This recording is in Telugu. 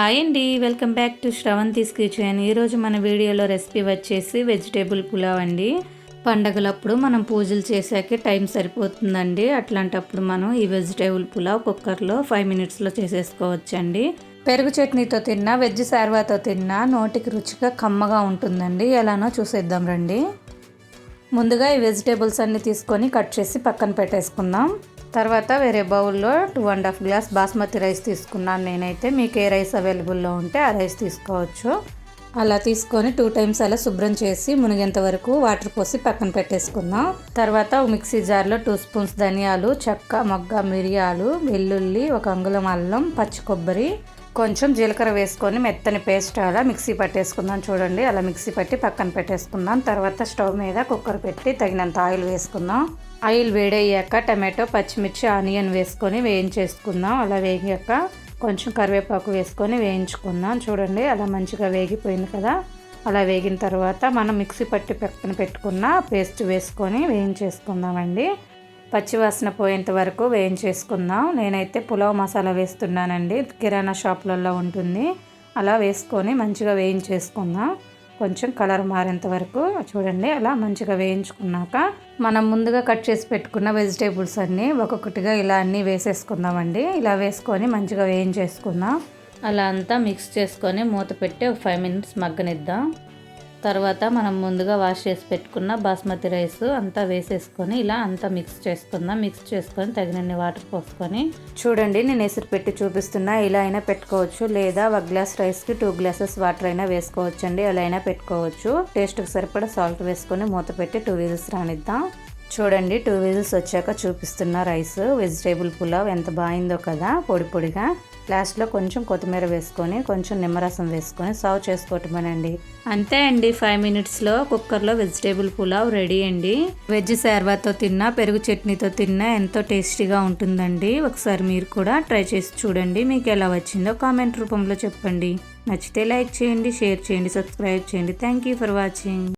హాయ్ అండి welcome back to Sravanthi's kitchen. ఈరోజు మన వీడియోలో రెసిపీ వచ్చేసి వెజిటేబుల్ పులావ్ అండి. పండగలప్పుడు మనం పూజలు చేసాకే టైం సరిపోతుందండి. అట్లాంటప్పుడు మనం ఈ వెజిటేబుల్ పులావ్ కుక్కర్లో ఫైవ్ మినిట్స్లో చేసేసుకోవచ్చండి. పెరుగు చట్నీతో తిన్నా వెజ్ శార్వాతో తిన్నా నోటికి రుచిగా కమ్మగా ఉంటుందండి. ఎలానో చూసేద్దాం రండి. ముందుగా ఈ వెజిటేబుల్స్ అన్నీ తీసుకొని కట్ చేసి పక్కన పెట్టేసుకుందాం. తర్వాత వేరే బౌల్లో two and half glass basmati rice తీసుకున్నాను నేనైతే. మీకు ఏ రైస్ అవైలబుల్లో ఉంటే ఆ రైస్ తీసుకోవచ్చు. అలా తీసుకొని టూ టైమ్స్ అలా శుభ్రం చేసి మునిగేంత వరకు వాటర్ పోసి పక్కన పెట్టేసుకుందాం. తర్వాత మిక్సీ జార్లో టూ స్పూన్స్ ధనియాలు చెక్క మొగ్గ మిరియాలు వెల్లుల్లి ఒక అంగుళం అల్లం పచ్చి కొబ్బరి కొంచెం జీలకర్ర వేసుకొని మెత్తని పేస్ట్ అలా మిక్సీ పట్టేసుకుందాం చూడండి. అలా మిక్సీ పట్టి పక్కన పెట్టేసుకుందాం. తర్వాత స్టవ్ మీద కుక్కర్ పెట్టి తగినంత ఆయిల్ వేసుకుందాం. ఆయిల్ వేడయ్యాక టమాటో పచ్చిమిర్చి ఆనియన్ వేసుకొని వేయించేసుకుందాం. అలా వేగాక కొంచెం కరివేపాకు వేసుకొని వేయించుకుందాం. చూడండి అలా మంచిగా వేగిపోయింది కదా. అలా వేగిన తర్వాత మనం మిక్సీ పట్టి పక్కన పెట్టుకున్న పేస్ట్ వేసుకొని వేయించేసుకుందామండి. పచ్చివాసన పోయేంత వరకు వేయించేసుకుందాం. నేనైతే పులావ్ మసాలా వేస్తున్నానండి. కిరాణా షాపులలో ఉంటుంది. అలా వేసుకొని మంచిగా వేయించేసుకుందాం. కొంచెం కలర్ మారేంత వరకు చూడండి అలా మంచిగా వేయించుకున్నాక మనం ముందుగా కట్ చేసి పెట్టుకున్న వెజిటేబుల్స్ అన్నీ ఒక్కొక్కటిగా ఇలా అన్నీ వేసేసుకుందామండి. ఇలా వేసుకొని మంచిగా వేయించేసుకుందాం. అలా అంతా మిక్స్ చేసుకొని మూత పెట్టి ఒక ఫైవ్ మినిట్స్ మగ్గనిద్దాం. తర్వాత మనం ముందుగా వాష్ చేసి పెట్టుకున్న బాస్మతి రైస్ అంతా వేసేసుకొని ఇలా అంతా మిక్స్ చేసుకుందాం. మిక్స్ చేసుకొని తగినన్ని వాటర్ పోసుకొని చూడండి నేను ఎసురు పెట్టి చూపిస్తున్నా. ఇలా అయినా పెట్టుకోవచ్చు. లేదా ఒక గ్లాస్ రైస్కి టూ గ్లాసెస్ వాటర్ అయినా వేసుకోవచ్చు అండి అలా అయినా పెట్టుకోవచ్చు. టేస్ట్కి సరిపడా సాల్ట్ వేసుకొని మూత పెట్టి టూ విజిల్స్ రానిద్దాం. చూడండి టూ విజిల్స్ వచ్చాక చూపిస్తున్న రైస్ వెజిటేబుల్ పులావ్ ఎంత బాగుందో కదా పొడి పొడిగా. లాస్ట్లో కొంచెం కొత్తిమీర వేసుకొని కొంచెం నిమ్మరసం వేసుకొని సర్వ్ చేసుకోవటమేనండి. అంతే అండి ఫైవ్ మినిట్స్లో కుక్కర్లో వెజిటేబుల్ పులావ్ రెడీ అండి. వెజ్ శార్వాతో తిన్నా పెరుగు చట్నీతో తిన్నా ఎంతో టేస్టీగా ఉంటుందండి. ఒకసారి మీరు కూడా ట్రై చేసి చూడండి మీకు ఎలా వచ్చిందో కామెంట్ రూపంలో చెప్పండి. నచ్చితే లైక్ చేయండి షేర్ చేయండి సబ్స్క్రైబ్ చేయండి. Thank you for watching